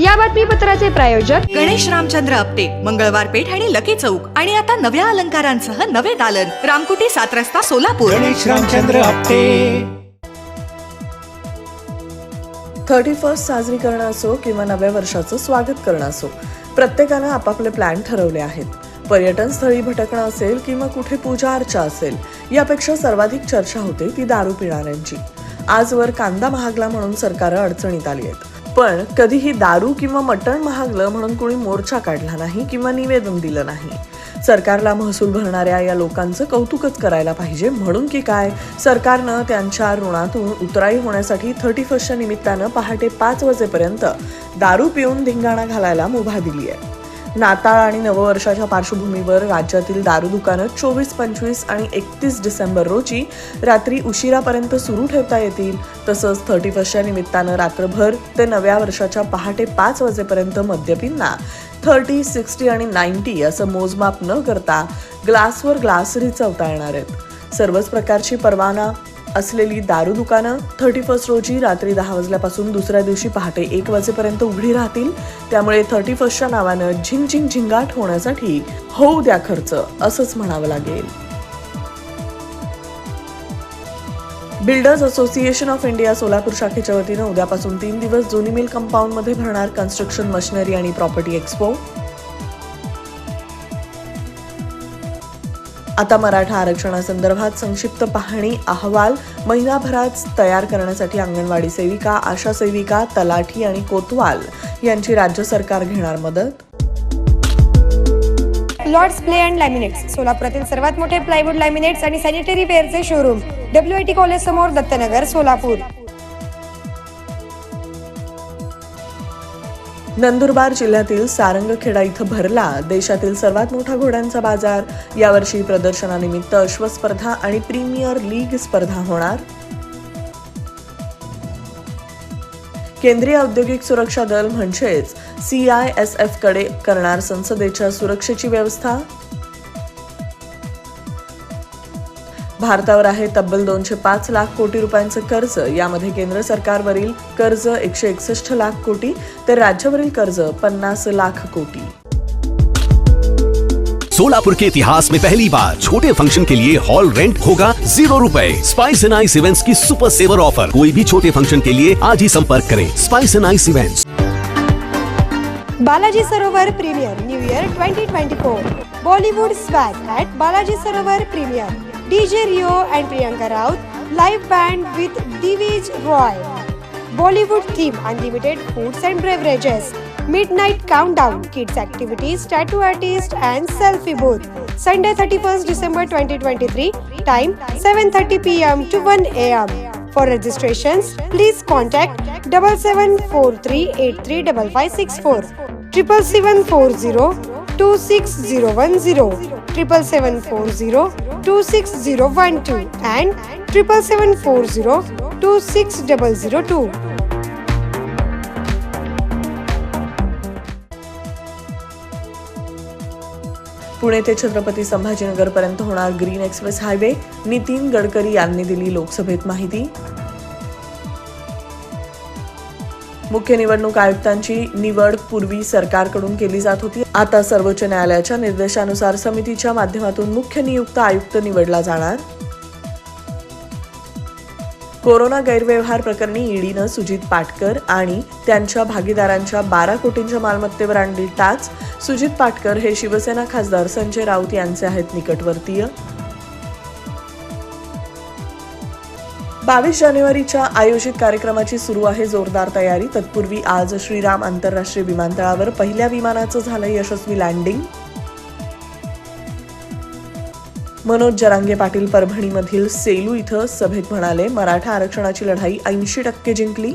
या बातमीपत्राचे प्रायोजक गणेश रामचंद्र आपटे मंगळवार पेठ आणि लकी चौक. आणि आता नव्या अलंकारांसह नवे दालन. रामकुटी सात रस्ता सोलापूर. गणेश रामचंद्र आपटे. थर्टी फर्स्ट साजरी करणं असो किंवा नव्या वर्षाचं स्वागत करणं असो प्रत्येकानं आपापले प्लॅन ठरवले आहेत. पर्यटन स्थळी भटकणं असेल किंवा कुठे पूजा अर्चा असेल यापेक्षा सर्वाधिक चर्चा होते ती दारू पिणाऱ्यांची. आजवर कांदा महागला म्हणून सरकारं अडचणीत आली आहेत. पण कधीही दारू किंवा मटण महागलं म्हणून कोणी मोर्चा काढला नाही किंवा निवेदन दिलं नाही. सरकारला महसूल भरणाऱ्या या लोकांचं कौतुकच करायला पाहिजे. म्हणून की काय? सरकारनं त्यांच्या ऋणातून उतराई होण्यासाठी थर्टी फर्स्टच्या निमित्तानं पहाटे पाच वाजेपर्यंत दारू पिऊन धिंगाणा घालायला मुभा दिली आहे नाताळ आणि नववर्षाच्या पार्श्वभूमीवर राज्यातील दारू दुकानं चोवीस पंचवीस आणि एकतीस डिसेंबर रोजी रात्री उशिरापर्यंत सुरू ठेवता येतील. तसंच थर्टी फर्स्टच्या निमित्तानं रात्रभर ते नव्या वर्षाच्या पहाटे पाच वाजेपर्यंत मद्यपींना थर्टी सिक्स्टी आणि नाईन्टी असं मोजमाप न करता ग्लासवर ग्लास रिचवता येणार आहेत. सर्वच प्रकारची परवाना असलेली दारू दुकानं थर्टी फर्स्ट रोजी रात्री दहा वाजल्यापासून दुसऱ्या दिवशी पहाटे एक वाजेपर्यंत उघडी राहतील. त्यामुळे थर्टी फर्स्टच्या नावानं झिंग झिंग झिंगाट होण्यासाठी होऊ द्या खर्च असंच म्हणावं लागेल. Builders association of India Solapur शाखेच्या वतीनं उद्यापासून तीन दिवस जुनी मिल कंपाऊंडमध्ये भरणार कन्स्ट्रक्शन मशिनरी आणि प्रॉपर्टी एक्सपो आता मराठा आरक्षणासंदर्भात संक्षिप्त पाहणी अहवाल महिनाभरात तयार करण्यासाठी अंगणवाडी सेविका आशा सेविका तलाठी आणि कोतवाल यांची राज्य सरकार घेणार मदत. लॉर्ड्स प्ले अँड लॅमिनेट्स सोलापुरातील सर्वात मोठे प्लायवूड लॅमिनेट्स आणि sanitary वेअरचे showroom W I T college समोर दत्तनगर सोलापूर. नंदुरबार जिल्ह्यातील सारंगखेडा इथं भरला देशातील सर्वात मोठा घोड्यांचा बाजार. यावर्षी प्रदर्शनानिमित्त अश्वस्पर्धा आणि प्रीमियर लीग स्पर्धा होणार. केंद्रीय औद्योगिक सुरक्षा दल म्हणजेच सी आय एस एफकडे करणार संसदेच्या सुरक्षेची व्यवस्था. भारतावर आहे तब्बल दोनशे पाच लाख कोटी रुपयांचं कर्ज. यामध्ये केंद्र सरकारवरील कर्ज एकशे एकसष्ट लाख कोटी तर राज्यावरील कर्ज पन्नास लाख कोटी. सोलापुर के इतिहास में पहली बार छोटे फंक्शन के लिए हॉल रेंट होगा जीरो रुपए. स्पाइस एंड आइस इवेंट्स की सुपर सेवर ऑफर कोई भी छोटे फंक्शन के लिए आज ही संपर्क करें. Spice and ice events Balaji Sarovar premier new year 2024 Bollywood swag at Balaji Sarovar premier. DJ Rio and Priyanka Raut, live band with Divij Roy, Bollywood theme, unlimited foods and beverages, midnight countdown, kids activities, tattoo artist and selfie booth. Sunday 31st December 2023, time 7.30 pm to 1 am. For registrations, please contact 7743835564 77404 two six zero one zero triple seven four zero two six zero one two and triple seven four zero two six double zero two Pune ते छत्रपती संभाजीनगरपर्यंत होणार green express highway. Nitin Gadkari यांनी दिली लोकसभेत माहिती. मुख्य निवडणूक आयुक्तांची निवड पूर्वी सरकारकडून केली जात होती. आता सर्वोच्च न्यायालयाच्या निर्देशानुसार समितीच्या माध्यमातून मुख्य नियुक्त आयुक्त निवडला जाणार. कोरोना गैरव्यवहार प्रकरणी ईडीनं सुजित पाटकर आणि त्यांच्या भागीदारांच्या बारा कोटींच्या मालमत्तेवर आणली टाच. सुजित पाटकर हे शिवसेना खासदार संजय राऊत यांचे आहेत निकटवर्तीय. बावीस जानेवारीच्या आयोजित कार्यक्रमाची सुरू आहे जोरदार तयारी. तत्पूर्वी आज श्रीराम आंतरराष्ट्रीय विमानतळावर पहिल्या विमानाचं झालं यशस्वी लँडिंग. मनोज जरांगे पाटील परभणीमधील सेलू इथं सभेत म्हणाले मराठा आरक्षणाची लढाई ऐंशी टक्के जिंकली.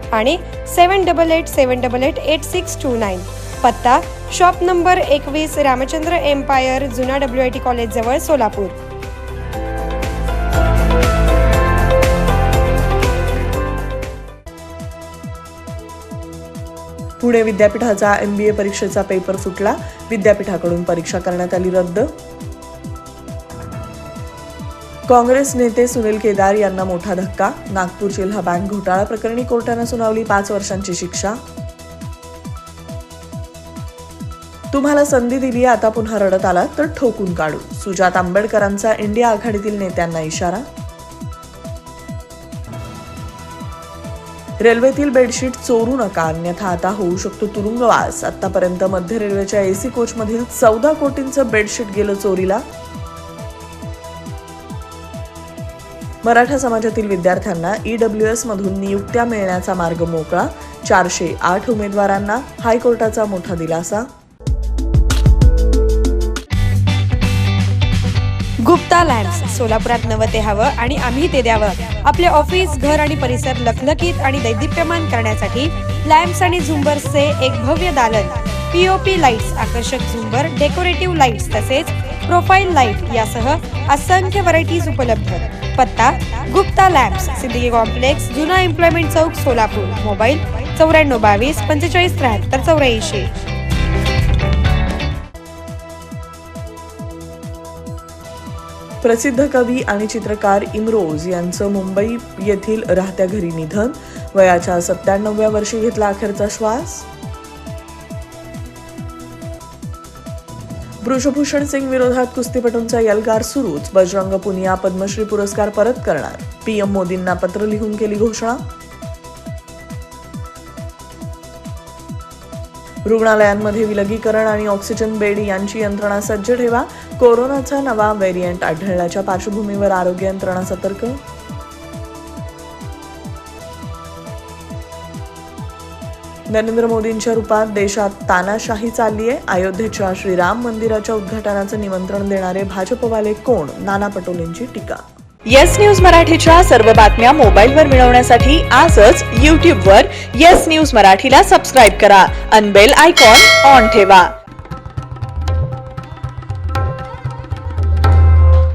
आणि seven double eight seven double eight eight six two nine. पत्ता शॉप नंबर एकवीस रामचंद्र एम्पायर जुना डब्ल्यू आय टी कॉलेजजवळ सोलापूर. पुणे विद्यापीठाचा एम बी ए परीक्षेचा पेपर फुटला. विद्यापीठाकडून परीक्षा करण्यात आली रद्द. काँग्रेस नेते सुनील केदार यांना मोठा धक्का. नागपूर जिल्हा बँक घोटाळा प्रकरणी कोर्टानं सुनावली पाच वर्षांची शिक्षा. तुम्हाला संधी दिली आता पुन्हा रडत आला तर ठोकून काढू. सुजात आंबेडकरांचा इंडिया आघाडीतील नेत्यांना इशारा. रेल्वेतील बेडशीट चोरू नका अन्यथा आता होऊ शकतो तुरुंगवास. आतापर्यंत मध्य रेल्वेच्या एसी कोचमधील चौदा कोटींचं बेडशीट गेलं चोरीला. मराठा समाजातील विद्यार्थ्यांना ईडब्ल्यू डब्ल्यू एसमधून नियुक्त्या मिळण्याचा मार्ग मोकळा. चारशे आठ उमेदवारांना हायकोर्टाचा मोठा दिलासा. गुप्ता लॅम्प्स सोलापुरात नवं ते हवं आणि आम्ही ते द्यावं. आपले ऑफिस घर आणि परिसर लखलखीत आणि दैदिप्यमान करण्यासाठी लॅम्प्स आणि झुंबर्सचे एक भव्य दालन. पीओपी लाईट्स आकर्षक झुंबर डेकोरेटिव्ह लाईट्स तसेच प्रोफाईल लाइट यासह असंख्य व्हरायटीज उपलब्ध. पत्ता गुप्ता लॅब्स सिद्दीकी कॉम्प्लेक्स जुना एम्प्लॉयमेंट चौक सोलापूर. मोबाईल चौऱ्याण्णव बावीस पंचेचाळीस त्र्याहत्तर चौऱ्याऐंशी. प्रसिद्ध कवी आणि चित्रकार इमरोज यांचं मुंबई येथील राहत्या घरी निधन. वयाच्या सत्त्याण्णव्या वर्षी घेतला अखेरचा श्वास. वृषभूषण सिंग विरोधात कुस्तीपटूंचा यलगार सुरूच. बजरंग पुनिया पद्मश्री पुरस्कार परत करणार. पीएम मोदींना पत्र लिहून केली घोषणा. रुग्णालयांमध्ये विलगीकरण आणि ऑक्सिजन बेड यांची यंत्रणा सज्ज ठेवा. कोरोनाचा नवा व्हेरियंट आढळल्याच्या पार्श्वभूमीवर आरोग्य यंत्रणा सतर्क. नरेंद्र मोदींच्या रूपात देशात तानाशाही चालली आहे. अयोध्येच्या श्रीराम मंदिराच्या उद्घाटनाचं निमंत्रण देणारे भाजपवाले कोण? नाना पटोलेंची टीका. येस न्यूज मराठीच्या सर्व बातम्या मोबाईलवर मिळवण्यासाठी आजच यूट्यूबवर येस न्यूज मराठीला सबस्क्राईब करा. अनबेल आयकॉन ऑन ठेवा.